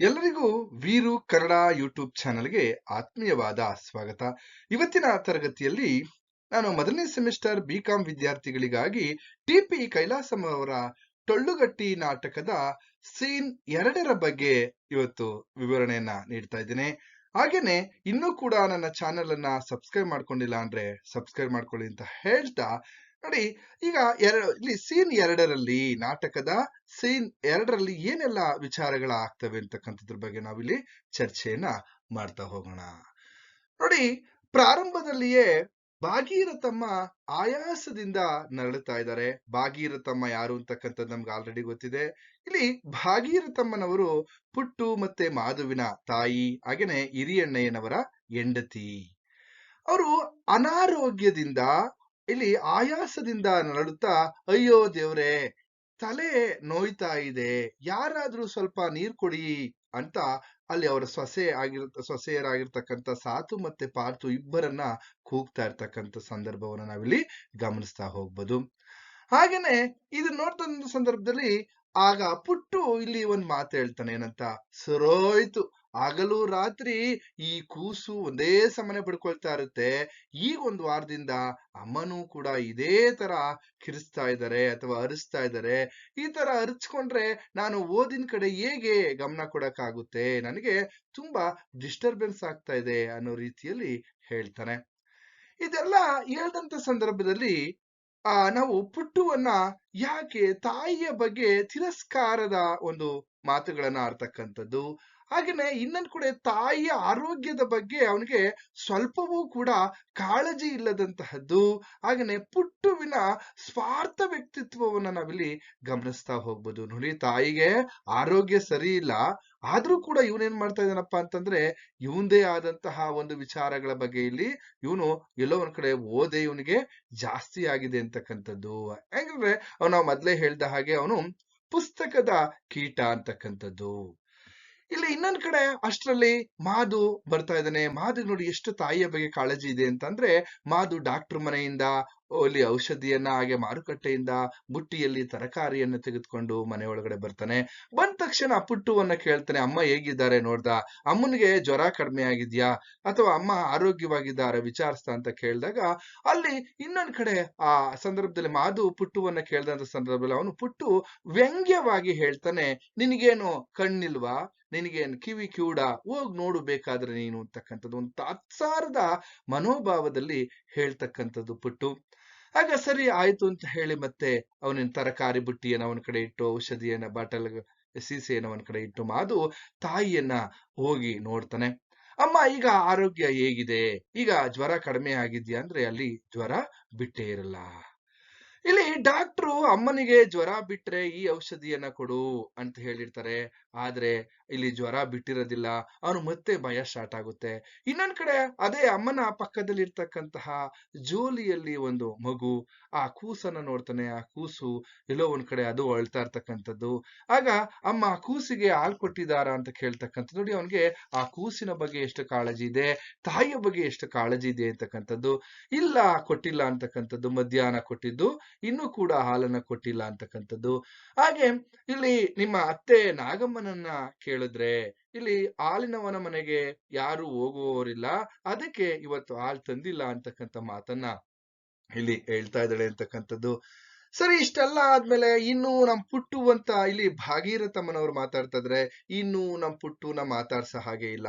ಎಲ್ಲರಿಗೂ ವೀರು ಕನ್ನಡ ಯೂಟ್ಯೂಬ್ ಚಾನೆಲ್ಗೆ ಆತ್ಮೀಯವಾದ ಸ್ವಾಗತ. ಇವತ್ತಿನ ತರಗತಿಯಲ್ಲಿ ನಾನು ಮೊದಲನೇ ಸೆಮಿಸ್ಟರ್ ಬಿ ಕಾಂ ವಿದ್ಯಾರ್ಥಿಗಳಿಗಾಗಿ ಟಿಪಿ ಕೈಲಾಸಂ ಅವರ ಟೊಳ್ಳುಗಟ್ಟಿ ನಾಟಕದ ಸೀನ್ ಎರಡರ ಬಗ್ಗೆ ಇವತ್ತು ವಿವರಣೆಯನ್ನ ನೀಡ್ತಾ ಇದ್ದೇನೆ. ಹಾಗೇನೆ ಇನ್ನೂ ಕೂಡ ನನ್ನ ಚಾನೆಲ್ ಅನ್ನ ಸಬ್ಸ್ಕ್ರೈಬ್ ಮಾಡ್ಕೊಂಡಿಲ್ಲ ಅಂದ್ರೆ ಸಬ್ಸ್ಕ್ರೈಬ್ ಮಾಡ್ಕೊಳ್ಳಿ ಅಂತ ಹೇಳ್ತಾ ನೋಡಿ, ಈಗ ಎರಡು, ಇಲ್ಲಿ ಸೀನ್ ಎರಡರಲ್ಲಿ ನಾಟಕದ ಸೀನ್ ಎರಡರಲ್ಲಿ ಏನೆಲ್ಲ ವಿಚಾರಗಳ ಆಗ್ತವೆ ಅಂತಕ್ಕಂಥದ್ರ ಬಗ್ಗೆ ನಾವಿಲ್ಲಿ ಚರ್ಚೆಯನ್ನ ಮಾಡ್ತಾ ಹೋಗೋಣ. ನೋಡಿ, ಪ್ರಾರಂಭದಲ್ಲಿಯೇ ಭಾಗೀರಥಮ್ಮ ಆಯಾಸದಿಂದ ನರಳುತ್ತಾ ಇದ್ದಾರೆ. ಭಾಗೀರಥಮ್ಮ ಯಾರು ಅಂತಕ್ಕಂಥದ್ದು ನಮ್ಗೆ ಆಲ್ರೆಡಿ ಗೊತ್ತಿದೆ. ಇಲ್ಲಿ ಭಾಗೀರಥಮ್ಮನವರು ಪುಟ್ಟು ಮತ್ತೆ ಮಾಧುವಿನ ತಾಯಿ, ಹಾಗೇನೆ ಹಿರಿಯಣ್ಣಯ್ಯನವರ ಹೆಂಡತಿ. ಅವರು ಅನಾರೋಗ್ಯದಿಂದ ಇಲ್ಲಿ ಆಯಾಸದಿಂದ ನರಳುತ್ತಾ, ಅಯ್ಯೋ ದೇವ್ರೆ, ತಲೆ ನೋಯ್ತಾ ಇದೆ, ಯಾರಾದ್ರೂ ಸ್ವಲ್ಪ ನೀರ್ ಕೊಡಿ ಅಂತ ಅಲ್ಲಿ ಅವರ ಸೊಸೆ ಆಗಿರ್, ಸೊಸೆಯರಾಗಿರ್ತಕ್ಕಂಥ ಸಾತು ಮತ್ತೆ ಪಾರ್ತು ಇಬ್ಬರನ್ನ ಕೂಗ್ತಾ ಇರ್ತಕ್ಕಂಥ ಸಂದರ್ಭವನ್ನ ನಾವಿಲ್ಲಿ ಗಮನಿಸ್ತಾ ಹೋಗ್ಬೋದು. ಹಾಗೇನೆ ಇದು ನೋಡ್ತಂದ ಸಂದರ್ಭದಲ್ಲಿ ಆಗ ಪುಟ್ಟು ಇಲ್ಲಿ ಒಂದ್ ಮಾತು ಹೇಳ್ತಾನೆ ಏನಂತ, ಸರೋಯ್ತು. ಹಗಲು ರಾತ್ರಿ ಈ ಕೂಸು ಒಂದೇ ಸಮನೆ ಪಡ್ಕೊಳ್ತಾ ಇರುತ್ತೆ. ಈಗ ಒಂದು ವಾರದಿಂದ ಅಮ್ಮನೂ ಕೂಡ ಇದೇ ತರ ಕಿರಿಸ್ತಾ ಇದ್ದಾರೆ ಅಥವಾ ಅರಿಸ್ತಾ ಇದ್ದಾರೆ. ಈ ತರ ಅರಿಸ್ಕೊಂಡ್ರೆ ನಾನು ಓದಿನ ಕಡೆ ಹೇಗೆ ಗಮನ ಕೊಡಕ್ಕಾಗುತ್ತೆ? ನನಗೆ ತುಂಬಾ ಡಿಸ್ಟರ್ಬೆನ್ಸ್ ಆಗ್ತಾ ಇದೆ ಅನ್ನೋ ರೀತಿಯಲ್ಲಿ ಹೇಳ್ತಾನೆ. ಇದೆಲ್ಲ ಹೇಳ್ದಂತ ಸಂದರ್ಭದಲ್ಲಿ, ಆ, ನಾವು ಪುಟ್ಟುವನ್ನ ಯಾಕೆ ತಾಯಿಯ ಬಗ್ಗೆ ತಿರಸ್ಕಾರದ ಒಂದು ಮಾತುಗಳನ್ನ ಆಡ್ತಕ್ಕಂಥದ್ದು. ಹಾಗೇನೆ ಇನ್ನೊಂದು ಕಡೆ ತಾಯಿಯ ಆರೋಗ್ಯದ ಬಗ್ಗೆ ಅವನಿಗೆ ಸ್ವಲ್ಪವೂ ಕೂಡ ಕಾಳಜಿ ಇಲ್ಲದಂತಹದ್ದು, ಹಾಗೇನೆ ಪುಟ್ಟುವಿನ ಸ್ವಾರ್ಥ ವ್ಯಕ್ತಿತ್ವವನ್ನ ನಾವಿಲ್ಲಿ ಗಮನಿಸ್ತಾ ಹೋಗ್ಬೋದು. ನೋಡಿ, ತಾಯಿಗೆ ಆರೋಗ್ಯ ಸರಿ ಇಲ್ಲ, ಆದ್ರೂ ಕೂಡ ಇವನೇನ್ ಮಾಡ್ತಾ ಇದ್ದಾನಪ್ಪ ಅಂತಂದ್ರೆ ಇವಂದೇ ಆದಂತಹ ಒಂದು ವಿಚಾರಗಳ ಬಗ್ಗೆ ಇಲ್ಲಿ ಇವನು ಎಲ್ಲೋ ಒಂದ್ ಕಡೆ ಓದೆ ಇವನಿಗೆ ಜಾಸ್ತಿ ಆಗಿದೆ ಅಂತಕ್ಕಂಥದ್ದು. ಯಾಕಂದ್ರೆ ಅವನು ನಾವು ಮೊದ್ಲೇ ಹೇಳ್ದ ಹಾಗೆ ಅವನು ಪುಸ್ತಕದ ಕೀಟ ಅಂತಕ್ಕಂಥದ್ದು. ಇಲ್ಲಿ ಇನ್ನೊಂದ್ ಕಡೆ ಅಷ್ಟರಲ್ಲಿ ಮಾಧು ಬರ್ತಾ ಇದ್ದಾನೆ. ಮಾಧು ನೋಡಿ ಎಷ್ಟು ತಾಯಿಯ ಬಗ್ಗೆ ಕಾಳಜಿ ಇದೆ ಅಂತಂದ್ರೆ ಮಾಧು ಡಾಕ್ಟರ್ ಮನೆಯಿಂದ ಅಲ್ಲಿ ಔಷಧಿಯನ್ನ ಹಾಗೆ ಮಾರುಕಟ್ಟೆಯಿಂದ ಬುಟ್ಟಿಯಲ್ಲಿ ತರಕಾರಿಯನ್ನು ತೆಗೆದುಕೊಂಡು ಮನೆ ಒಳಗಡೆ ಬರ್ತಾನೆ. ಬಂದ ತಕ್ಷಣ ಪುಟ್ಟುವನ್ನ ಕೇಳ್ತಾನೆ, ಅಮ್ಮ ಹೇಗಿದ್ದಾರೆ ನೋಡ್ದ? ಅಮ್ಮನಿಗೆ ಜ್ವರ ಕಡಿಮೆ ಆಗಿದ್ಯಾ? ಅಥವಾ ಅಮ್ಮ ಆರೋಗ್ಯವಾಗಿದ್ದಾರೆ? ವಿಚಾರಿಸ್ತಾ ಅಂತ ಕೇಳಿದಾಗ ಅಲ್ಲಿ ಇನ್ನೊಂದ್ ಕಡೆ ಆ ಸಂದರ್ಭದಲ್ಲಿ ಮಾಧು ಪುಟ್ಟುವನ್ನ ಕೇಳ್ದಂತ ಸಂದರ್ಭದಲ್ಲಿ ಅವನು ಪುಟ್ಟು ವ್ಯಂಗ್ಯವಾಗಿ ಹೇಳ್ತಾನೆ, ನಿನಗೇನು ಕಣ್ಣಿಲ್ವಾ? ನಿನಗೇನ್ ಕಿವಿ ಕಿವುಡ ಹೋಗ್ ನೋಡು ಬೇಕಾದ್ರೆ ನೀನು. ಅಂತಕ್ಕಂಥದ್ದು ಒಂದು ತಾತ್ಸಾರದ ಮನೋಭಾವದಲ್ಲಿ ಹೇಳ್ತಕ್ಕಂಥದ್ದು ಪುಟ್ಟು. ಆಗ ಸರಿ ಆಯ್ತು ಅಂತ ಹೇಳಿ ಮತ್ತೆ ಅವನಿನ ತರಕಾರಿ ಬುಟ್ಟಿಯನ್ನು ಅವನ ಕಡೆ ಇಟ್ಟು, ಔಷಧಿಯನ್ನ, ಬಾಟಲ್, ಸೀಸೆಯನ್ನು ಅವನ ಕಡೆ ಇಟ್ಟು ಮಾದು ತಾಯಿಯನ್ನ ಹೋಗಿ ನೋಡ್ತಾನೆ. ಅಮ್ಮ, ಈಗ ಆರೋಗ್ಯ ಹೇಗಿದೆ? ಈಗ ಜ್ವರ ಕಡಿಮೆ ಆಗಿದ್ಯಾ? ಅಂದ್ರೆ ಅಲ್ಲಿ ಜ್ವರ ಬಿಟ್ಟೇ ಇರಲ್ಲ. ಇಲ್ಲಿ ಡಾಕ್ಟ್ರು ಅಮ್ಮನಿಗೆ ಜ್ವರ ಬಿಟ್ರೆ ಈ ಔಷಧಿಯನ್ನ ಕೊಡು ಅಂತ ಹೇಳಿರ್ತಾರೆ. ಆದ್ರೆ ಇಲ್ಲಿ ಜ್ವರ ಬಿಟ್ಟಿರೋದಿಲ್ಲ ಅವನು ಮತ್ತೆ ಭಯ ಸ್ಟಾರ್ಟ್ ಆಗುತ್ತೆ. ಇನ್ನೊಂದ್ ಕಡೆ ಅದೇ ಅಮ್ಮನ ಪಕ್ಕದಲ್ಲಿ ಇರ್ತಕ್ಕಂತಹ ಜೋಲಿಯಲ್ಲಿ ಒಂದು ಮಗು, ಆ ಕೂಸನ್ನ ನೋಡ್ತಾನೆ, ಆ ಕೂಸು ಎಲ್ಲೋ ಒಂದ್ ಕಡೆ ಅದು ಅಳ್ತಾ ಇರ್ತಕ್ಕಂಥದ್ದು. ಆಗ ಅಮ್ಮ ಆ ಕೂಸಿಗೆ ಹಾಲ್ ಕೊಟ್ಟಿದಾರ ಅಂತ ಕೇಳ್ತಕ್ಕಂಥದ್ದು. ನೋಡಿ ಅವನಿಗೆ ಆ ಕೂಸಿನ ಬಗ್ಗೆ ಎಷ್ಟು ಕಾಳಜಿ ಇದೆ, ತಾಯಿಯ ಬಗ್ಗೆ ಎಷ್ಟು ಕಾಳಜಿ ಇದೆ ಅಂತಕ್ಕಂಥದ್ದು. ಇಲ್ಲ ಕೊಟ್ಟಿಲ್ಲ ಅಂತಕ್ಕಂಥದ್ದು, ಮಧ್ಯಾಹ್ನ ಕೊಟ್ಟಿದ್ದು, ಇನ್ನೂ ಕೂಡ ಹಾಲನ್ನ ಕೊಟ್ಟಿಲ್ಲ ಅಂತಕ್ಕಂಥದ್ದು. ಹಾಗೆ ಇಲ್ಲಿ ನಿಮ್ಮ ಅತ್ತೆ ನಾಗಮ್ಮನನ್ನ ಕೇಳಿದ್ರೆ, ಇಲ್ಲಿ ಹಾಲಿನವನ ಮನೆಗೆ ಯಾರು ಹೋಗುವವರಿಲ್ಲ, ಅದಕ್ಕೆ ಇವತ್ತು ಹಾಲು ತಂದಿಲ್ಲ ಅಂತಕ್ಕಂಥ ಮಾತನ್ನ ಇಲ್ಲಿ ಹೇಳ್ತಾ ಇದ್ದಾಳೆ ಅಂತಕ್ಕಂಥದ್ದು. ಸರಿ, ಇಷ್ಟೆಲ್ಲ ಆದ್ಮೇಲೆ ಇನ್ನು ನಮ್ ಪುಟ್ಟು ಅಂತ ಇಲ್ಲಿ ಭಾಗೀರಥಮ್ಮನವ್ರು ಮಾತಾಡ್ತಾ ಇದ್ರೆ, ಇನ್ನು ನಮ್ ಪುಟ್ಟುನ ಮಾತಾಡ್ಸ ಹಾಗೆ ಇಲ್ಲ.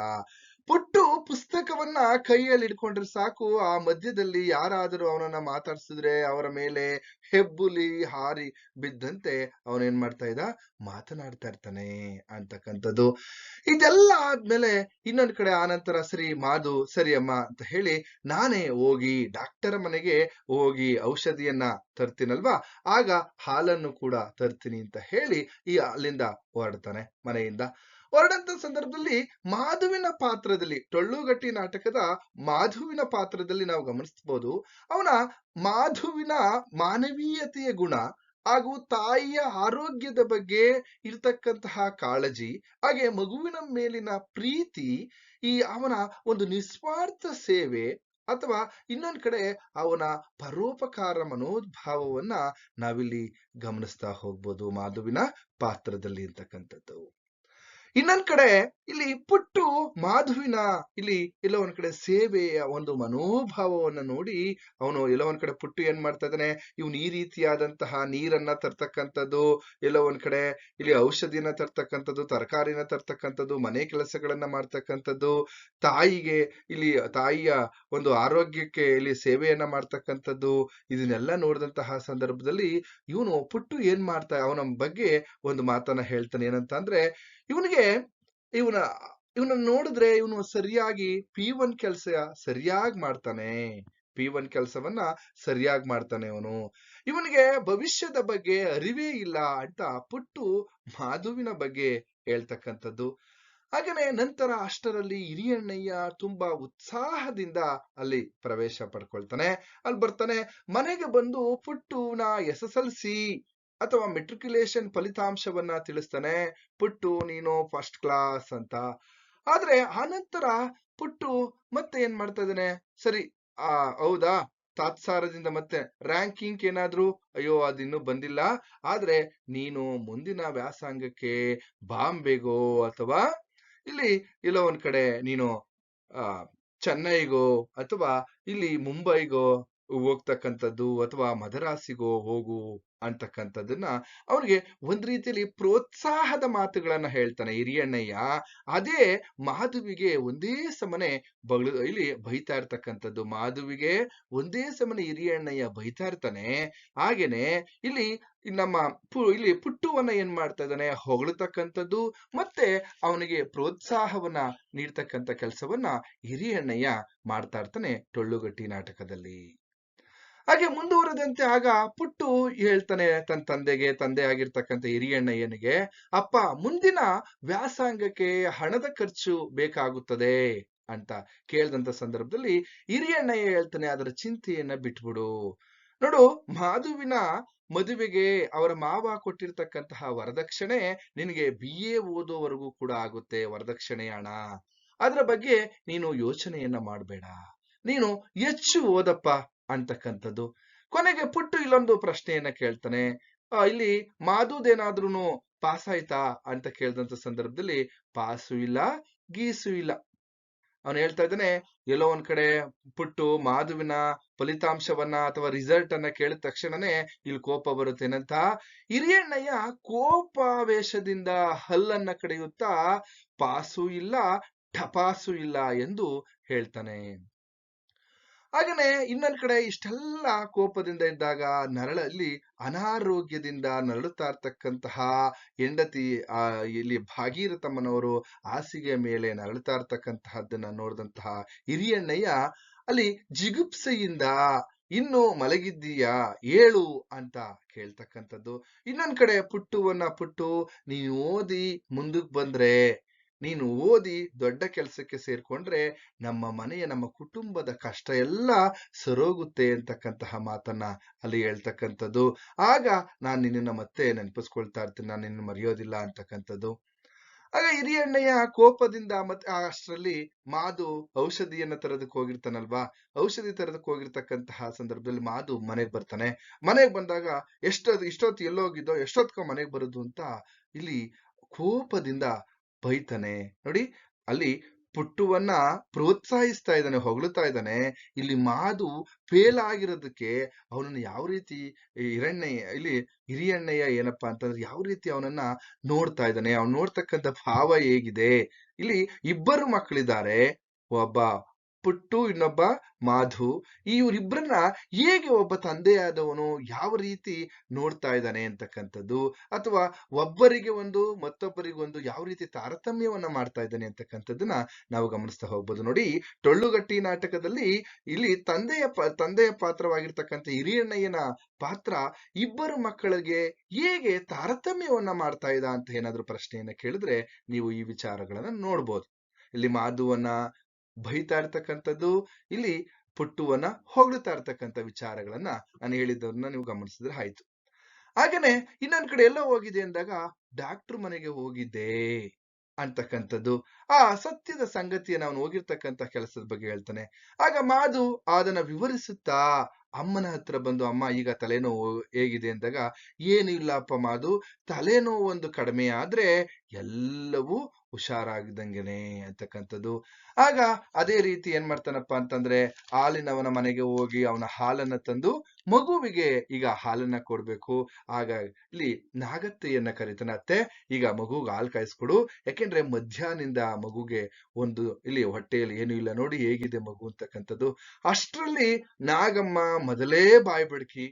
ಪುಟ್ಟು ಪುಸ್ತಕವನ್ನ ಕೈಯಲ್ಲಿ ಇಟ್ಕೊಂಡ್ರೆ ಸಾಕು. ಆ ಮಧ್ಯದಲ್ಲಿ ಯಾರಾದರೂ ಅವನನ್ನ ಮಾತಾಡ್ಸಿದ್ರೆ ಅವರ ಮೇಲೆ ಹೆಬ್ಬುಲಿ ಹಾರಿ ಬಿದ್ದಂತೆ ಅವನೇನ್ ಮಾಡ್ತಾ ಇದ್ದ? ಮಾತನಾಡ್ತಾ ಇರ್ತಾನೆ ಅಂತಕ್ಕಂಥದ್ದು. ಇದೆಲ್ಲ ಆದ್ಮೇಲೆ ಇನ್ನೊಂದ್ ಕಡೆ ಆನಂತರ, ಸರಿ ಮಾದು ಸರಿ ಅಮ್ಮ ಅಂತ ಹೇಳಿ ನಾನೇ ಹೋಗಿ ಡಾಕ್ಟರ್ ಮನೆಗೆ ಹೋಗಿ ಔಷಧಿಯನ್ನ ತರ್ತೀನಲ್ವಾ? ಆಗ ಹಾಲನ್ನು ಕೂಡ ತರ್ತೀನಿ ಅಂತ ಹೇಳಿ ಈ ಅಲ್ಲಿಂದ ಹೊರಡ್ತಾನೆ ಮನೆಯಿಂದ. ಹೊರಡಂತ ಸಂದರ್ಭದಲ್ಲಿ ಮಾಧುವಿನ ಪಾತ್ರದಲ್ಲಿ ಟೊಳ್ಳುಗಟ್ಟಿ ನಾಟಕದ ಮಾಧುವಿನ ಪಾತ್ರದಲ್ಲಿ ನಾವು ಗಮನಿಸಬಹುದು. ಅವನ ಮಾಧುವಿನ ಮಾನವೀಯತೆಯ ಗುಣ ಹಾಗೂ ತಾಯಿಯ ಆರೋಗ್ಯದ ಬಗ್ಗೆ ಇರತಕ್ಕಂತಹ ಕಾಳಜಿ, ಹಾಗೆ ಮಗುವಿನ ಮೇಲಿನ ಪ್ರೀತಿ, ಈ ಅವನ ಒಂದು ನಿಸ್ವಾರ್ಥ ಸೇವೆ ಅಥವಾ ಇನ್ನೊಂದು ಕಡೆ ಅವನ ಪರೋಪಕಾರ ಮನೋದ್ಭಾವವನ್ನ ನಾವಿಲ್ಲಿ ಗಮನಿಸ್ತಾ ಹೋಗ್ಬೋದು ಮಾಧುವಿನ ಪಾತ್ರದಲ್ಲಿ ಅಂತಕ್ಕಂಥದ್ದು. ಇನ್ನೊಂದ್ ಕಡೆ ಇಲ್ಲಿ ಪುಟ್ಟು ಮಾಧುವಿನ ಇಲ್ಲಿ ಎಲ್ಲೋ ಒಂದ್ ಕಡೆ ಸೇವೆಯ ಒಂದು ಮನೋಭಾವವನ್ನ ನೋಡಿ ಅವನು ಎಲ್ಲೋ ಒಂದ್ ಕಡೆ ಪುಟ್ಟು ಏನ್ ಮಾಡ್ತಾ ಇದ್ದಾನೆ? ಇವನು ಈ ರೀತಿಯಾದಂತಹ ನೀರನ್ನ ತರ್ತಕ್ಕಂಥದ್ದು, ಎಲ್ಲೋ ಒಂದ್ ಕಡೆ ಇಲ್ಲಿ ಔಷಧಿನ ತರ್ತಕ್ಕಂಥದ್ದು ತರಕಾರಿನ ತರ್ತಕ್ಕಂಥದ್ದು, ಮನೆ ಕೆಲಸಗಳನ್ನ ಮಾಡ್ತಕ್ಕಂಥದ್ದು, ತಾಯಿಗೆ ಇಲ್ಲಿ ತಾಯಿಯ ಒಂದು ಆರೋಗ್ಯಕ್ಕೆ ಇಲ್ಲಿ ಸೇವೆಯನ್ನ ಮಾಡ್ತಕ್ಕಂಥದ್ದು, ಇದನ್ನೆಲ್ಲ ನೋಡಿದಂತಹ ಸಂದರ್ಭದಲ್ಲಿ ಇವನು ಪುಟ್ಟು ಏನ್ ಮಾಡ್ತಾ, ಅವನ ಬಗ್ಗೆ ಒಂದು ಮಾತನ್ನ ಹೇಳ್ತಾನೆ. ಏನಂತ ಅಂದ್ರೆ ಇವನಿಗೆ ಇವನ ಇವನ ನೋಡಿದ್ರೆ ಇವನು ಸರಿಯಾಗಿ ಪಿ ಒನ್ ಕೆಲಸ ಸರಿಯಾಗಿ ಮಾಡ್ತಾನೆ. ಪಿ ಒನ್ ಕೆಲಸವನ್ನ ಸರಿಯಾಗಿ ಮಾಡ್ತಾನೆ ಇವನು ಇವನಿಗೆ ಭವಿಷ್ಯದ ಬಗ್ಗೆ ಅರಿವೇ ಇಲ್ಲ ಅಂತ ಪುಟ್ಟು ಮಾಧುವಿನ ಬಗ್ಗೆ ಹೇಳ್ತಕ್ಕಂಥದ್ದು. ಹಾಗೇನೆ ನಂತರ ಅಷ್ಟರಲ್ಲಿ ಹಿರಿಯಣ್ಣಯ್ಯ ತುಂಬಾ ಉತ್ಸಾಹದಿಂದ ಅಲ್ಲಿ ಪ್ರವೇಶ ಪಡ್ಕೊಳ್ತಾನೆ. ಅಲ್ಲಿ ಬರ್ತಾನೆ ಮನೆಗೆ ಬಂದು ಪುಟ್ಟುನ ಎಸ್ ಎಸ್ ಎಲ್ ಸಿ ಅಥವಾ ಮೆಟ್ರಿಕ್ಯುಲೇಷನ್ ಫಲಿತಾಂಶವನ್ನ ತಿಳಿಸ್ತಾನೆ, ಪುಟ್ಟು, ನೀನು ಫಸ್ಟ್ ಕ್ಲಾಸ್ ಅಂತ. ಆದ್ರೆ ಆನಂತರ ಪುಟ್ಟು ಮತ್ತೆ ಏನ್ ಮಾಡ್ತಾ ಇದ್ದಾನೆ? ಸರಿ, ಆ, ಹೌದಾ? ತಾತ್ಸಾರದಿಂದ ಮತ್ತೆ ರ್ಯಾಂಕಿಂಗ್ ಏನಾದ್ರೂ? ಅಯ್ಯೋ, ಅದಿನ್ನೂ ಬಂದಿಲ್ಲ. ಆದ್ರೆ ನೀನು ಮುಂದಿನ ವ್ಯಾಸಂಗಕ್ಕೆ ಬಾಂಬೆಗೋ ಅಥವಾ ಇಲ್ಲಿ, ಇಲ್ಲ ಒಂದ್ ಕಡೆ ನೀನು, ಆ, ಚೆನ್ನೈಗೋ ಅಥವಾ ಇಲ್ಲಿ ಮುಂಬೈಗೋ ಹೋಗ್ತಕ್ಕಂಥದ್ದು ಅಥವಾ ಮದರಾಸಿಗೋ ಹೋಗು. ಅಂತಕ್ಕಂಥದ್ದನ್ನ ಅವ್ರಿಗೆ ಒಂದ್ ರೀತಿಯಲ್ಲಿ ಪ್ರೋತ್ಸಾಹದ ಮಾತುಗಳನ್ನ ಹೇಳ್ತಾನೆ ಹಿರಿಯಣ್ಣಯ್ಯ. ಅದೇ ಮಾಧುವಿಗೆ ಒಂದೇ ಸಮನೆ ಬಗಳು ಇಲ್ಲಿ ಬೈತಾ ಇರ್ತಕ್ಕಂಥದ್ದು. ಮಾಧುವಿಗೆ ಒಂದೇ ಸಮನೆ ಹಿರಿಯಣ್ಣಯ್ಯ ಬೈತಾ ಇರ್ತಾನೆ. ಹಾಗೇನೆ ಇಲ್ಲಿ ನಮ್ಮ ಪು, ಇಲ್ಲಿ ಪುಟ್ಟುವನ್ನ ಏನ್ ಮಾಡ್ತಾ ಇದ್ದಾನೆ? ಹೊಗಳತಕ್ಕಂಥದ್ದು ಮತ್ತೆ ಅವನಿಗೆ ಪ್ರೋತ್ಸಾಹವನ್ನ ನೀಡ್ತಕ್ಕಂಥ ಕೆಲಸವನ್ನ ಹಿರಿಯಣ್ಣಯ್ಯ ಮಾಡ್ತಾ ಇರ್ತಾನೆ ಟೊಳ್ಳುಗಟ್ಟಿ ನಾಟಕದಲ್ಲಿ. ಹಾಗೆ ಮುಂದುವರೆದಂತೆ ಆಗ ಪುಟ್ಟು ಹೇಳ್ತಾನೆ ತನ್ನ ತಂದೆಗೆ, ತಂದೆ ಆಗಿರ್ತಕ್ಕಂಥ ಹಿರಿಯಣ್ಣಯ್ಯನಿಗೆ ಅಪ್ಪ, ಮುಂದಿನ ವ್ಯಾಸಂಗಕ್ಕೆ ಹಣದ ಖರ್ಚು ಬೇಕಾಗುತ್ತದೆ ಅಂತ ಕೇಳ್ದಂತ ಸಂದರ್ಭದಲ್ಲಿ ಹಿರಿಯಣ್ಣಯ್ಯ ಹೇಳ್ತಾನೆ, ಅದರ ಚಿಂತೆಯನ್ನ ಬಿಟ್ಬಿಡು. ನೋಡು, ಮಾಧುವಿನ ಮದುವೆಗೆ ಅವರ ಮಾವ ಕೊಟ್ಟಿರ್ತಕ್ಕಂತಹ ವರದಕ್ಷಿಣೆ ನಿನಗೆ ಬಿ. ಎ. ಓದೋವರೆಗೂ ಕೂಡ ಆಗುತ್ತೆ, ವರದಕ್ಷಿಣೆ ಹಣ ಅದರ ಬಗ್ಗೆ ನೀನು ಯೋಚನೆಯನ್ನ ಮಾಡಬೇಡ. ನೀನು ಹೆಚ್ಚು ಓದಪ್ಪ. ಅಂತಕ್ಕಂಥದ್ದು. ಕೊನೆಗೆ ಪುಟ್ಟು ಇಲ್ಲೊಂದು ಪ್ರಶ್ನೆಯನ್ನ ಕೇಳ್ತಾನೆ. ಇಲ್ಲಿ ಮಾದುದೇನಾದ್ರೂ ಪಾಸ್ ಆಯ್ತಾ ಅಂತ ಕೇಳಿದಂತ ಸಂದರ್ಭದಲ್ಲಿ ಪಾಸು ಇಲ್ಲ, ಗೀಸು ಇಲ್ಲ. ಅವನು ಹೇಳ್ತಾ ಇದ್ದಾನೆ, ಎಲ್ಲೋ ಒಂದ್ ಕಡೆ ಪುಟ್ಟು ಮಾಧುವಿನ ಫಲಿತಾಂಶವನ್ನ ಅಥವಾ ರಿಸಲ್ಟ್ ಅನ್ನ ಕೇಳಿದ ತಕ್ಷಣನೇ ಇಲ್ಲಿ ಕೋಪ ಬರುತ್ತೇನಂತ ಹಿರಿಯಣ್ಣಯ್ಯ ಕೋಪಾವೇಶದಿಂದ ಹಲ್ಲನ್ನ ಕಡಿಯುತ್ತಾ ಪಾಸು ಇಲ್ಲ, ಟಪಾಸು ಇಲ್ಲ ಎಂದು ಹೇಳ್ತಾನೆ. ಹಾಗೇನೆ ಇನ್ನೊಂದ್ ಕಡೆ ಇಷ್ಟೆಲ್ಲ ಕೋಪದಿಂದ ಇದ್ದಾಗ ನರಳಲ್ಲಿ ಅನಾರೋಗ್ಯದಿಂದ ನರಳುತ್ತಾ ಇರ್ತಕ್ಕಂತಹ ಹೆಂಡತಿ, ಆ, ಇಲ್ಲಿ ಭಾಗೀರಥಮ್ಮನವರು ಹಾಸಿಗೆ ಮೇಲೆ ನರಳುತ್ತಾ ಇರ್ತಕ್ಕಂತಹದ್ದನ್ನ ನೋಡಿದಂತಹ ಹಿರಿಯಣ್ಣಯ್ಯ ಅಲ್ಲಿ ಜಿಗುಪ್ಸೆಯಿಂದ ಇನ್ನು ಮಲಗಿದ್ದೀಯಾ? ಏಳು ಅಂತ ಕೇಳ್ತಕ್ಕಂಥದ್ದು. ಇನ್ನೊಂದ್ ಕಡೆ ಪುಟ್ಟುವನ್ನ ಪುಟ್ಟು ನೀ ಓದಿ ಮುಂದಕ್ಕೆ ಬಂದ್ರೆ ನೀನು ಓದಿ ದೊಡ್ಡ ಕೆಲಸಕ್ಕೆ ಸೇರ್ಕೊಂಡ್ರೆ ನಮ್ಮ ಮನೆಯ ನಮ್ಮ ಕುಟುಂಬದ ಕಷ್ಟ ಎಲ್ಲ ಸರೋಗುತ್ತೆ ಅಂತಕ್ಕಂತಹ ಮಾತನ್ನ ಅಲ್ಲಿ ಹೇಳ್ತಕ್ಕಂಥದ್ದು. ಆಗ ನಾನು ನಿನ್ನನ್ನು ಮತ್ತೆ ನೆನಪಿಸ್ಕೊಳ್ತಾ ಇರ್ತೀನಿ, ನಾನು ನಿನ್ನ ಮರೆಯೋದಿಲ್ಲ ಅಂತಕ್ಕಂಥದ್ದು. ಆಗ ಹಿರಿಯಣ್ಣಯ್ಯ ಕೋಪದಿಂದ ಮತ್ತೆ ಅಷ್ಟರಲ್ಲಿ ಮಾದು ಔಷಧಿಯನ್ನ ತರದಕ್ಕೆ ಹೋಗಿರ್ತಾನಲ್ವಾ? ಔಷಧಿ ತರದಕ್ಕೆ ಹೋಗಿರ್ತಕ್ಕಂತಹ ಸಂದರ್ಭದಲ್ಲಿ ಮಾದು ಮನೆಗೆ ಬರ್ತಾನೆ. ಮನೆಗೆ ಬಂದಾಗ ಎಷ್ಟೊತ್ತು ಇಷ್ಟೊತ್ತು ಎಲ್ಲೋಗಿದ್ದೋ, ಎಷ್ಟೊತ್ಕೊ ಮನೆಗೆ ಬರೋದು ಅಂತ ಇಲ್ಲಿ ಕೋಪದಿಂದ ಬೈತಾನೆ. ನೋಡಿ, ಅಲ್ಲಿ ಪುಟ್ಟುವನ್ನ ಪ್ರೋತ್ಸಾಹಿಸ್ತಾ ಇದ್ದಾನೆ ಹೊಗಳುತ್ತಾ ಇದ್ದಾನೆ. ಇಲ್ಲಿ ಮಾದು ಫೇಲ್ ಆಗಿರೋದಕ್ಕೆ ಅವನನ್ನ ಯಾವ ರೀತಿ ಹಿರಣ್ಣಯ್ಯ ಇಲ್ಲಿ ಹಿರಿಯಣ್ಣಯ್ಯ ಏನಪ್ಪಾ ಅಂತಂದ್ರೆ ಯಾವ ರೀತಿ ಅವನನ್ನ ನೋಡ್ತಾ ಇದ್ದಾನೆ? ಅವ್ನು ನೋಡ್ತಕ್ಕಂಥ ಭಾವ ಹೇಗಿದೆ? ಇಲ್ಲಿ ಇಬ್ಬರು ಮಕ್ಕಳಿದ್ದಾರೆ. ಒಬ್ಬ ಪುಟ್ಟು ಇನ್ನೊಬ್ಬ ಮಾಧು. ಇವರಿಬ್ಬರನ್ನ ಹೇಗೆ ಒಬ್ಬ ತಂದೆಯಾದವನು ಯಾವ ರೀತಿ ನೋಡ್ತಾ ಇದ್ದಾನೆ ಅಂತಕ್ಕಂಥದ್ದು ಅಥವಾ ಒಬ್ಬರಿಗೆ ಒಂದು ಮತ್ತೊಬ್ಬರಿಗೆ ಒಂದು ಯಾವ ರೀತಿ ತಾರತಮ್ಯವನ್ನ ಮಾಡ್ತಾ ಇದ್ದಾನೆ ಅಂತಕ್ಕಂಥದ್ದನ್ನ ನಾವು ಗಮನಿಸ್ತಾ ಹೋಗ್ಬೋದು. ನೋಡಿ, ಟೊಳ್ಳುಗಟ್ಟಿ ನಾಟಕದಲ್ಲಿ ಇಲ್ಲಿ ತಂದೆಯ ತಂದೆಯ ಪಾತ್ರವಾಗಿರ್ತಕ್ಕಂಥ ಹಿರಿಯಣ್ಣಯ್ಯನ ಪಾತ್ರ ಇಬ್ಬರು ಮಕ್ಕಳಿಗೆ ಹೇಗೆ ತಾರತಮ್ಯವನ್ನ ಮಾಡ್ತಾ ಇದ್ದ ಅಂತ ಏನಾದ್ರೂ ಪ್ರಶ್ನೆಯನ್ನ ಕೇಳಿದ್ರೆ ನೀವು ಈ ವಿಚಾರಗಳನ್ನ ನೋಡ್ಬೋದು. ಇಲ್ಲಿ ಮಾಧುವನ್ನ ಬೈತಾ ಇರ್ತಕ್ಕಂಥದ್ದು, ಇಲ್ಲಿ ಪುಟ್ಟುವನ್ನ ಹೊಗಳುತ್ತಾ ಇರ್ತಕ್ಕಂಥ ವಿಚಾರಗಳನ್ನ ನಾನು ಹೇಳಿದ್ದವ್ರನ್ನ ನೀವು ಗಮನಿಸಿದ್ರೆ ಆಯ್ತು. ಹಾಗೇನೆ ಇನ್ನೊಂದ್ ಕಡೆ ಎಲ್ಲೋ ಹೋಗಿದೆ ಅಂದಾಗ, ಡಾಕ್ಟರ್ ಮನೆಗೆ ಹೋಗಿದ್ದೆ ಅಂತಕ್ಕಂಥದ್ದು. ಆ ಸತ್ಯದ ಸಂಗತಿಯನ್ನು ಅವನು ಹೋಗಿರ್ತಕ್ಕಂಥ ಕೆಲಸದ ಬಗ್ಗೆ ಹೇಳ್ತಾನೆ. ಆಗ ಮಾಧು ಅದನ್ನ ವಿವರಿಸುತ್ತಾ ಅಮ್ಮನ ಹತ್ರ ಬಂದು, ಅಮ್ಮ, ಈಗ ತಲೆನೋವು ಹೇಗಿದೆ? ಅಂದಾಗ, ಏನು ಇಲ್ಲಪ್ಪ ಮಾದು, ತಲೆನೋವು ಒಂದು ಕಡಿಮೆ ಆದ್ರೆ ಎಲ್ಲವೂ ಹುಷಾರಾಗಿದ್ದಂಗೆನೆ ಅಂತಕ್ಕಂಥದ್ದು. ಆಗ ಅದೇ ರೀತಿ ಏನ್ ಮಾಡ್ತಾನಪ್ಪ ಅಂತಂದ್ರೆ ಹಾಲಿನವನ ಮನೆಗೆ ಹೋಗಿ ಅವನ ಹಾಲನ್ನ ತಂದು ಮಗುವಿಗೆ ಈಗ ಹಾಲನ್ನ ಕೊಡ್ಬೇಕು. ಆಗ ಇಲ್ಲಿ ನಾಗತ್ತೆಯನ್ನ ಕರಿತಾನೆ, ಅತ್ತೆ, ಈಗ ಮಗುಗೆ ಹಾಲು ಕಾಯಿಸ್ಕೊಡು. ಯಾಕೆಂದ್ರೆ ಮಧ್ಯಾಹ್ನದಿಂದ ಮಗುಗೆ ಒಂದು ಇಲ್ಲಿ ಹೊಟ್ಟೆಯಲ್ಲಿ ಏನು ಇಲ್ಲ ನೋಡಿ ಹೇಗಿದೆ ಮಗು ಅಂತಕ್ಕಂಥದ್ದು. ಅಷ್ಟರಲ್ಲಿ ನಾಗಮ್ಮ ಮೊದಲೇ ಬಾಯಿ ಬಡ್ಕಿ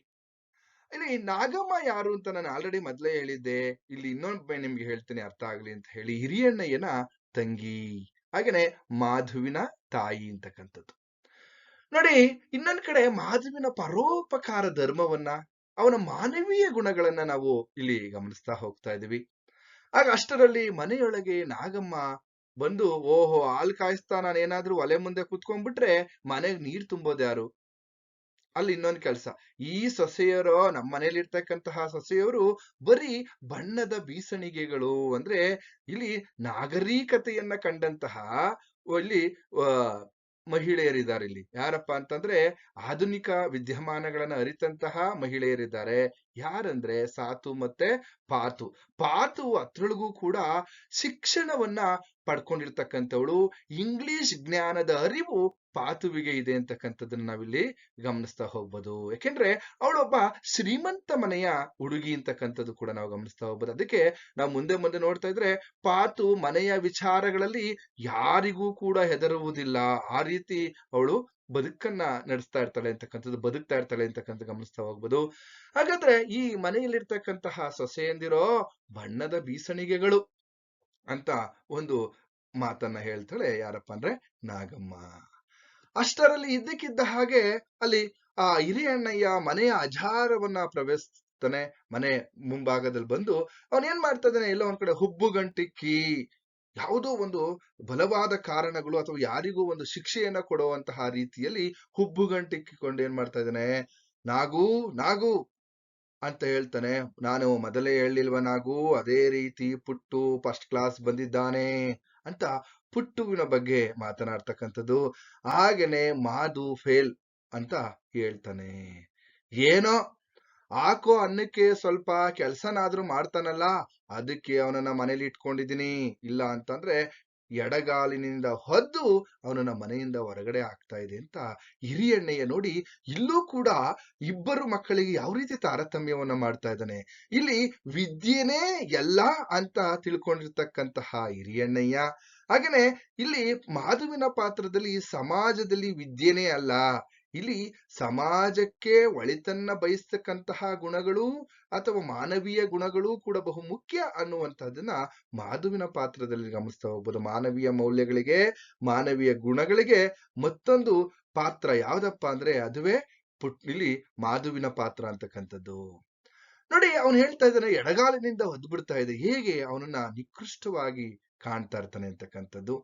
ಇಲ್ಲಿ ನಾಗಮ್ಮ ಯಾರು ಅಂತ ನಾನು ಆಲ್ರೆಡಿ ಮೊದಲೇ ಹೇಳಿದ್ದೆ. ಇಲ್ಲಿ ಇನ್ನೊಂದು ನಿಮ್ಗೆ ಹೇಳ್ತೇನೆ ಅರ್ಥ ಆಗ್ಲಿ ಅಂತ ಹೇಳಿ ಹಿರಿಯಣ್ಣಯ್ಯನ ತಂಗಿ, ಹಾಗೇನೆ ಮಾಧುವಿನ ತಾಯಿ ಅಂತಕ್ಕಂಥದ್ದು. ನೋಡಿ, ಇನ್ನೊಂದ್ ಕಡೆ ಮಾಧುವಿನ ಪರೋಪಕಾರ ಧರ್ಮವನ್ನ, ಅವನ ಮಾನವೀಯ ಗುಣಗಳನ್ನ ನಾವು ಇಲ್ಲಿ ಗಮನಿಸ್ತಾ ಹೋಗ್ತಾ ಇದೀವಿ ಆಗ ಅಷ್ಟರಲ್ಲಿ ಮನೆಯೊಳಗೆ ನಾಗಮ್ಮ ಬಂದು, ಓಹೋ, ಹಾಲ್ ಕಾಯಿಸ್ತಾ ನಾನು ಏನಾದ್ರೂ ಒಲೆ ಮುಂದೆ ಕುತ್ಕೊಂಡ್ಬಿಟ್ರೆ ಮನೆಗ್ ನೀರ್ ತುಂಬೋದ್ ಯಾರು? ಅಲ್ಲಿ ಇನ್ನೊಂದು ಕೆಲಸ. ಈ ಸೊಸೆಯರು ನಮ್ಮ ಮನೇಲಿ ಇರ್ತಕ್ಕಂತಹ ಸೊಸೆಯವರು ಬರೀ ಬಣ್ಣದ ಬೀಸಣಿಗೆಗಳು ಅಂದ್ರೆ ಇಲ್ಲಿ ನಾಗರಿಕತೆಯನ್ನ ಕಂಡಂತಹ ಇಲ್ಲಿ ಮಹಿಳೆಯರಿದ್ದಾರೆ ಇಲ್ಲಿ. ಯಾರಪ್ಪ ಅಂತಂದ್ರೆ ಆಧುನಿಕ ವಿದ್ಯಮಾನಗಳನ್ನ ಅರಿತಂತಹ ಮಹಿಳೆಯರಿದ್ದಾರೆ. ಯಾರಂದ್ರೆ ಸಾತು ಮತ್ತೆ ಪಾತು. ಪಾತು ಅದ್ರೊಳಗೂ ಕೂಡ ಶಿಕ್ಷಣವನ್ನ ಪಡ್ಕೊಂಡಿರ್ತಕ್ಕಂಥವಳು. ಇಂಗ್ಲಿಷ್ ಜ್ಞಾನದ ಅರಿವು ಪಾತುವಿಗೆ ಇದೆ ಅಂತಕ್ಕಂಥದ್ದನ್ನ ನಾವಿಲ್ಲಿ ಗಮನಿಸ್ತಾ ಹೋಗ್ಬೋದು. ಯಾಕೆಂದ್ರೆ ಅವಳೊಬ್ಬ ಶ್ರೀಮಂತ ಮನೆಯ ಹುಡುಗಿ ಅಂತಕ್ಕಂಥದ್ದು ಕೂಡ ನಾವು ಗಮನಿಸ್ತಾ ಹೋಗ್ಬೋದು. ಅದಕ್ಕೆ ನಾವು ಮುಂದೆ ಮುಂದೆ ನೋಡ್ತಾ ಇದ್ರೆ ಪಾತು ಮನೆಯ ವಿಚಾರಗಳಲ್ಲಿ ಯಾರಿಗೂ ಕೂಡ ಹೆದರುವುದಿಲ್ಲ. ಆ ರೀತಿ ಅವಳು ಬದುಕನ್ನ ನಡೆಸ್ತಾ ಇರ್ತಾಳೆ ಅಂತಕ್ಕಂಥದ್ದು, ಬದುಕ್ತಾ ಇರ್ತಾಳೆ ಅಂತಕ್ಕಂಥ ಗಮನಿಸ್ತಾ ಹೋಗ್ಬೋದು. ಹಾಗಾದ್ರೆ ಈ ಮನೆಯಲ್ಲಿರ್ತಕ್ಕಂತಹ ಸೊಸೆಯಂದಿರೋ ಬಣ್ಣದ ಬೀಸಣಿಗೆಗಳು ಅಂತ ಒಂದು ಮಾತನ್ನ ಹೇಳ್ತಾಳೆ ಯಾರಪ್ಪ ಅಂದ್ರೆ ನಾಗಮ್ಮ. ಅಷ್ಟರಲ್ಲಿ ಇದ್ದಕ್ಕಿದ್ದ ಹಾಗೆ ಅಲ್ಲಿ ಆ ಹಿರಿಯಣ್ಣಯ್ಯ ಮನೆಯ ಅಜಾರವನ್ನ ಪ್ರವೇಶಿಸ್ತಾನೆ, ಮನೆ ಮುಂಭಾಗದಲ್ಲಿ ಬಂದು ಅವನ್ ಏನ್ ಮಾಡ್ತಾ ಇದ್ದಾನೆ? ಎಲ್ಲೋ ಒಂದ್ ಕಡೆ ಹುಬ್ಬು ಗಂಟಿಕ್ಕಿ. ಯಾವುದೋ ಒಂದು ಬಲವಾದ ಕಾರಣಗಳು ಅಥವಾ ಯಾರಿಗೂ ಒಂದು ಶಿಕ್ಷೆಯನ್ನ ಕೊಡುವಂತಹ ರೀತಿಯಲ್ಲಿ ಹುಬ್ಬು ಗಂಟಿಕ್ಕಿಕೊಂಡು ಏನ್ ಮಾಡ್ತಾ ಇದ್ದಾನೆ? ನಾಗು ನಾಗು ಅಂತ ಹೇಳ್ತಾನೆ. ನಾನು ಮೊದಲೇ ಹೇಳಿಲ್ವ ನಾಗು, ಅದೇ ರೀತಿ ಪುಟ್ಟು ಫಸ್ಟ್ ಕ್ಲಾಸ್ ಬಂದಿದ್ದಾನೆ ಅಂತ ಪುಟ್ಟುವಿನ ಬಗ್ಗೆ ಮಾತನಾಡ್ತಕ್ಕಂಥದ್ದು. ಹಾಗೇನೆ ಮಾದು ಫೇಲ್ ಅಂತ ಹೇಳ್ತಾನೆ. ಏನೋ? ಹಾಕೋ ಅನ್ನಕ್ಕೆ ಸ್ವಲ್ಪ ಕೆಲ್ಸನಾದ್ರೂ ಮಾಡ್ತಾನಲ್ಲ, ಅದಕ್ಕೆ ಅವನನ್ನ ಮನೇಲಿ ಇಟ್ಕೊಂಡಿದೀನಿ ಇಲ್ಲ ಅಂತಂದ್ರೆ ಎಡಗಾಲಿನಿಂದ ಹೊದ್ದು ಅವನನ್ನ ಮನೆಯಿಂದ ಹೊರಗಡೆ ಆಗ್ತಾ ಇದೆ ಅಂತ ಹಿರಿಯಣ್ಣೆಯ ನೋಡಿ ಇಲ್ಲೂ ಕೂಡ ಇಬ್ಬರು ಮಕ್ಕಳಿಗೆ ಯಾವ ರೀತಿ ತಾರತಮ್ಯವನ್ನ ಮಾಡ್ತಾ ಇದ್ದಾನೆ. ಇಲ್ಲಿ ವಿದ್ಯೆನೇ ಎಲ್ಲ ಅಂತ ತಿಳ್ಕೊಂಡಿರ್ತಕ್ಕಂತಹ ಹಿರಿಯಣ್ಣಯ್ಯ. ಹಾಗೇನೆ ಇಲ್ಲಿ ಮಾಧುವಿನ ಪಾತ್ರದಲ್ಲಿ ಸಮಾಜದಲ್ಲಿ ವಿದ್ಯೆನೇ ಅಲ್ಲ. ಇಲ್ಲಿ ಸಮಾಜಕ್ಕೆ ಒಳಿತನ್ನ ಬಯಸ್ತಕ್ಕಂತಹ ಗುಣಗಳು ಅಥವಾ ಮಾನವೀಯ ಗುಣಗಳು ಕೂಡ ಬಹು ಮುಖ್ಯ ಅನ್ನುವಂಥದ್ದನ್ನ ಮಾಧುವಿನ ಪಾತ್ರದಲ್ಲಿ ಗಮನಿಸ್ತಾ ಹೋಗ್ಬೋದು. ಮಾನವೀಯ ಮೌಲ್ಯಗಳಿಗೆ, ಮಾನವೀಯ ಗುಣಗಳಿಗೆ ಮತ್ತೊಂದು ಪಾತ್ರ ಯಾವ್ದಪ್ಪ ಅಂದ್ರೆ ಅದುವೇ ಪುಟ್, ಇಲ್ಲಿ ಮಾಧುವಿನ ಪಾತ್ರ ಅಂತಕ್ಕಂಥದ್ದು. ನೋಡಿ, ಅವನು ಹೇಳ್ತಾ ಇದ್ದಾನೆ, ಎಡಗಾಲಿನಿಂದ ಹೊದ್ಬಿಡ್ತಾ ಇದೆ. ಹೇಗೆ ಅವನನ್ನ ನಿಕೃಷ್ಟವಾಗಿ ಕಾಣ್ತಾ ಇರ್ತಾನೆ ಅಂತಕ್ಕಂಥದ್ದು.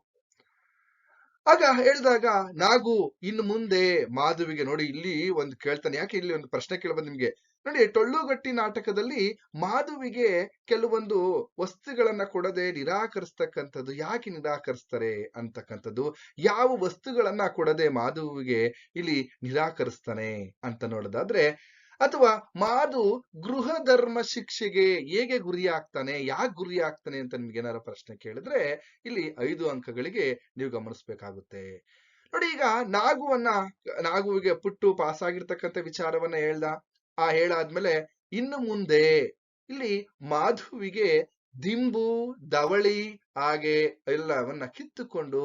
ಆಗ ಹೇಳಿದಾಗ, ನಾಗು, ಇನ್ನು ಮುಂದೆ ಮಾಧುವಿಗೆ ನೋಡಿ ಇಲ್ಲಿ ಒಂದು ಕೇಳ್ತಾನೆ. ಯಾಕೆ ಇಲ್ಲಿ ಒಂದು ಪ್ರಶ್ನೆ ಕೇಳಬಹುದು ನಿಮ್ಗೆ? ನೋಡಿ, ಟೊಳ್ಳುಗಟ್ಟಿ ನಾಟಕದಲ್ಲಿ ಮಾಧುವಿಗೆ ಕೆಲವೊಂದು ವಸ್ತುಗಳನ್ನ ಕೊಡದೆ ನಿರಾಕರಿಸ್ತಕ್ಕಂಥದ್ದು ಯಾಕೆ ನಿರಾಕರಿಸ್ತಾರೆ ಅಂತಕ್ಕಂಥದ್ದು, ಯಾವ ವಸ್ತುಗಳನ್ನ ಕೊಡದೆ ಮಾಧುವಿಗೆ ಇಲ್ಲಿ ನಿರಾಕರಿಸ್ತಾನೆ ಅಂತ ನೋಡೋದಾದ್ರೆ ಅಥವಾ ಮಾಧು ಗೃಹ ಧರ್ಮ ಶಿಕ್ಷೆಗೆ ಹೇಗೆ ಗುರಿ ಆಗ್ತಾನೆ ಯಾಕೆ ಗುರಿ ಆಗ್ತಾನೆ ಅಂತ ನಿಮ್ಗೆ ಏನಾರ ಪ್ರಶ್ನೆ ಕೇಳಿದ್ರೆ ಇಲ್ಲಿ ಐದು ಅಂಕಗಳಿಗೆ ನೀವು ಗಮನಿಸ್ಬೇಕಾಗುತ್ತೆ. ನೋಡಿ ಈಗ ನಾಗುವನ್ನ, ನಾಗುವಿಗೆ ಪುಟ್ಟು ಪಾಸ್ ಆಗಿರ್ತಕ್ಕಂಥ ವಿಚಾರವನ್ನ ಹೇಳ್ದ. ಆ ಹೇಳಾದ್ಮೇಲೆ ಇನ್ನು ಮುಂದೆ ಇಲ್ಲಿ ಮಾಧುವಿಗೆ ದಿಂಬು, ದವಳಿ ಹಾಗೆ ಎಲ್ಲವನ್ನ ಕಿತ್ತುಕೊಂಡು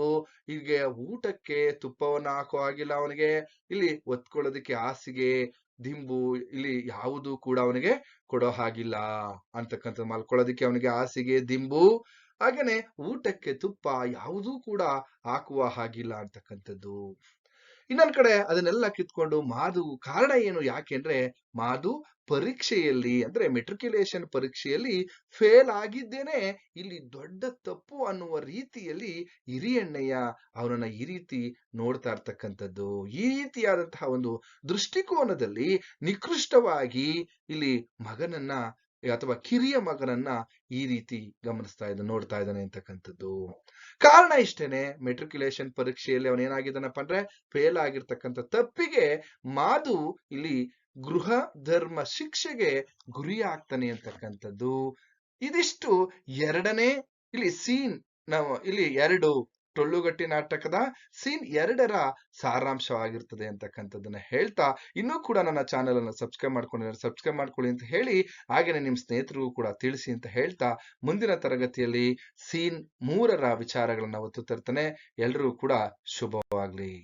ಹೀಗೆ ಊಟಕ್ಕೆ ತುಪ್ಪವನ್ನ ಹಾಕೋ ಆಗಿಲ್ಲ ಅವನಿಗೆ. ಇಲ್ಲಿ ಒತ್ಕೊಳ್ಳೋದಕ್ಕೆ ಹಾಸಿಗೆ ದಿಂಬು ಇಲ್ಲಿ ಯಾವುದು ಕೂಡ ಅವನಿಗೆ ಕೊಡೋ ಹಾಗಿಲ್ಲ ಅಂತಕ್ಕಂಥ ಮಲ್ಕೊಳ್ಳೋದಕ್ಕೆ ಅವನಿಗೆ ಹಾಸಿಗೆ, ದಿಂಬು, ಹಾಗೇನೆ ಊಟಕ್ಕೆ ತುಪ್ಪ ಯಾವುದೂ ಕೂಡ ಹಾಕುವ ಹಾಗಿಲ್ಲ ಅಂತಕ್ಕಂಥದ್ದು. ಇನ್ನೊಂದ್ ಕಡೆ ಅದನ್ನೆಲ್ಲ ಕಿತ್ಕೊಂಡು ಮಾದು ಕಾರಣ ಏನು ಯಾಕೆಂದ್ರೆ ಮಾದು ಪರೀಕ್ಷೆಯಲ್ಲಿ ಅಂದ್ರೆ ಮೆಟ್ರಿಕ್ಯುಲೇಷನ್ ಪರೀಕ್ಷೆಯಲ್ಲಿ ಫೇಲ್ ಆಗಿದ್ದೇನೆ, ಇಲ್ಲಿ ದೊಡ್ಡ ತಪ್ಪು ಅನ್ನುವ ರೀತಿಯಲ್ಲಿ ಹಿರಿಯಣ್ಣಯ್ಯ ಅವನನ್ನ ಈ ರೀತಿ ನೋಡ್ತಾ ಇರ್ತಕ್ಕಂಥದ್ದು. ಈ ರೀತಿಯಾದಂತಹ ಒಂದು ದೃಷ್ಟಿಕೋನದಲ್ಲಿ ನಿಕೃಷ್ಟವಾಗಿ ಇಲ್ಲಿ ಮಗನನ್ನ ಅಥವಾ ಕಿರಿಯ ಮಗನನ್ನ ಈ ರೀತಿ ಗಮನಿಸ್ತಾ ಇದ್ದ ನೋಡ್ತಾ ಇದ್ದಾನೆ ಅಂತಕ್ಕಂಥದ್ದು. ಕಾರಣ ಇಷ್ಟೇನೆ ಮೆಟ್ರಿಕ್ಯುಲೇಷನ್ ಪರೀಕ್ಷೆಯಲ್ಲಿ ಅವನೇನಾಗಿದ್ದಾನಪ್ಪ ಅಂದ್ರೆ ಫೇಲ್ ಆಗಿರ್ತಕ್ಕಂಥ ತಪ್ಪಿಗೆ ಮಾಧು ಇಲ್ಲಿ ಗೃಹ ಧರ್ಮ ಶಿಕ್ಷೆಗೆ ಗುರಿ ಆಗ್ತಾನೆ ಅಂತಕ್ಕಂಥದ್ದು. ಇದಿಷ್ಟು ಎರಡನೇ, ಇಲ್ಲಿ ಸೀನ್ ನಾವು, ಇಲ್ಲಿ ಎರಡು ಟೊಳ್ಳುಗಟ್ಟಿ ನಾಟಕದ ಸೀನ್ ಎರಡರ ಸಾರಾಂಶವಾಗಿರ್ತದೆ ಅಂತಕ್ಕಂಥದ್ದನ್ನ ಹೇಳ್ತಾ ಇನ್ನೂ ಕೂಡ ನನ್ನ ಚಾನೆಲ್ ಅನ್ನು ಸಬ್ಸ್ಕ್ರೈಬ್ ಮಾಡ್ಕೊಂಡಿದ್ದಾರೆ, ಸಬ್ಸ್ಕ್ರೈಬ್ ಮಾಡ್ಕೊಳ್ಳಿ ಅಂತ ಹೇಳಿ ಹಾಗೇನೆ ನಿಮ್ಮ ಸ್ನೇಹಿತರಿಗೂ ಕೂಡ ತಿಳಿಸಿ ಅಂತ ಹೇಳ್ತಾ ಮುಂದಿನ ತರಗತಿಯಲ್ಲಿ ಸೀನ್ ಮೂರರ ವಿಚಾರಗಳನ್ನ ಒತ್ತು ತರ್ತಾನೆ. ಎಲ್ರಿಗೂ ಕೂಡ ಶುಭವಾಗ್ಲಿ.